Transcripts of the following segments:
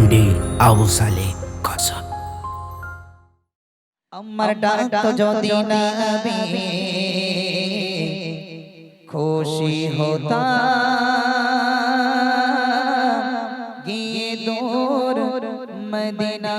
MD Abu সালে কসম। আমার ডাক তো যদি নবী খুশি হতাম। গিয়ে দূর মদিনা।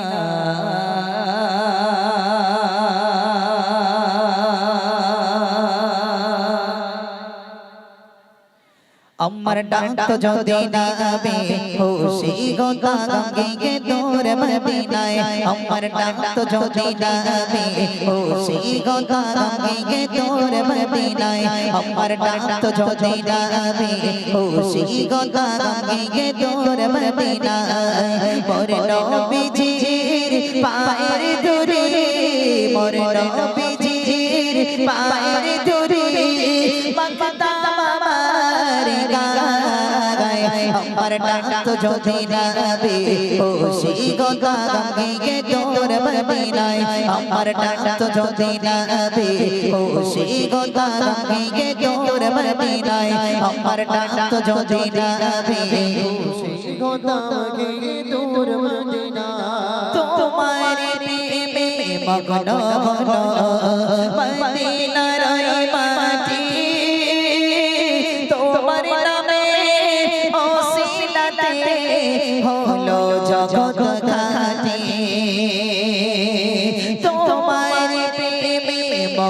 আমার ডাক তো যদি নবী খুশি হতাম গিয়ে দূর মদিনায় আমার ডাক তো যদি নবী খুশি হতাম গিয়ে দূর মদিনায় আমার ডাক তো যদি নবী খুশি হতাম গিয়ে দূর মদিনায় মোর নবীজির পায়ের ধরে মোর নবীজির পায়ের ধরে মাকতাম আমার ডাক যদি নবী খুশি গঙ্গা গঙ্গে তোর মদিনায়। আমার ডাক যদি নবী খুশি গঙ্গা গঙ্গে তোর মদিনায়। আমার ডাক যদি নবী খুশি তোমার প্রেমে মগ্ন হলো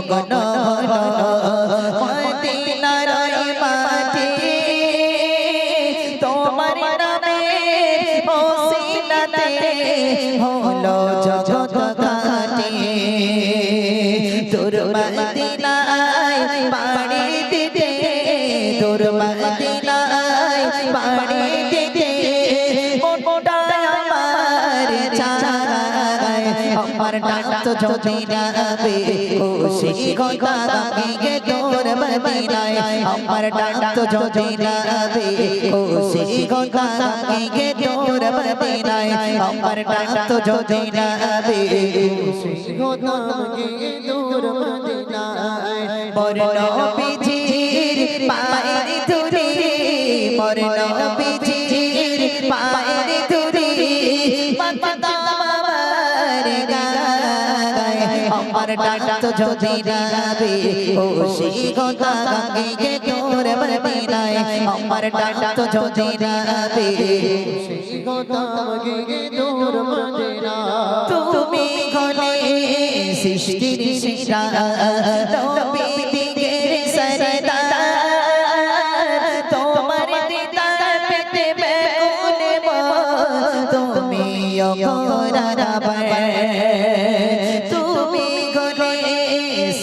মগ্ন তোমার নামে হলো জগৎ ঘাটি তোর মদিনায় পাড়ি দিতে তোর মদিনায় পাড়ি আমার ডাক যদি নাবে খুশি গঙ্গা গঙ্গে তোর মদিনায় আমার ডাক যদি নাবে খুশি গঙ্গা গঙ্গে তোর মদিনায় আমার ডাক যদি নাবে খুশি মরণ বিজির পায়ের ধুরি মরণ বিজির পায়ের ধুরি ডাক যদি নাবে খুশি গঙ্গা গঙ্গে তোর মদিনায় আমার ডাক যদি নাবে তুমি গলে সৃষ্টির শিরা নবী দিগের সরদার। তোমার দিদার পেতে বেগুনে তুমি অগরাবার তুমি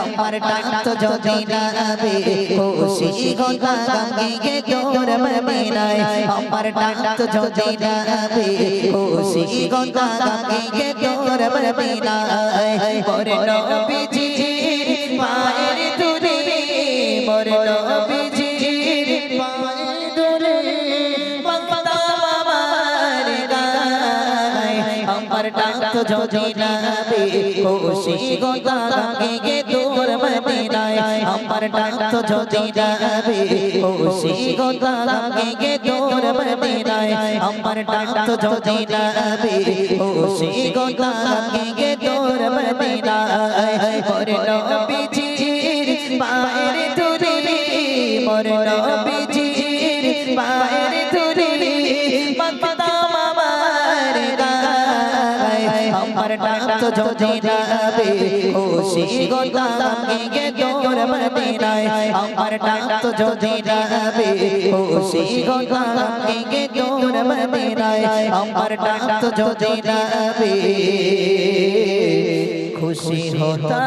আমার ডাক তো যদি নাবে খুশি গঙ্গা গঙ্গে গোর মদিনায়। আমার ডাক তো যদি নাবে খুশি গঙ্গা গঙ্গে গোর মদিনায়। পরে নবীজি পায়ের ডাক যদি নাবে খুশি গঙ্গা গঙ্গে তোর মদিনায়। আমার ডাক যদি নাবে খুশি গঙ্গা গঙ্গে তোর মদিনায়। আমার ডাক যদি নাবে খুশি গঙ্গা গঙ্গে তোর মদিনায়। মোর নবীজির পায়ের ধুলি মোর নবীজির আমার ডাক তো যদি নাবে খুশি গঙ্গা গঙ্গে তোর মদিনায় আমার ডাক তো যদি নাবে খুশি গঙ্গা গঙ্গে তোর মদিনায় আমার ডাক তো যদি নাবে খুশি হতা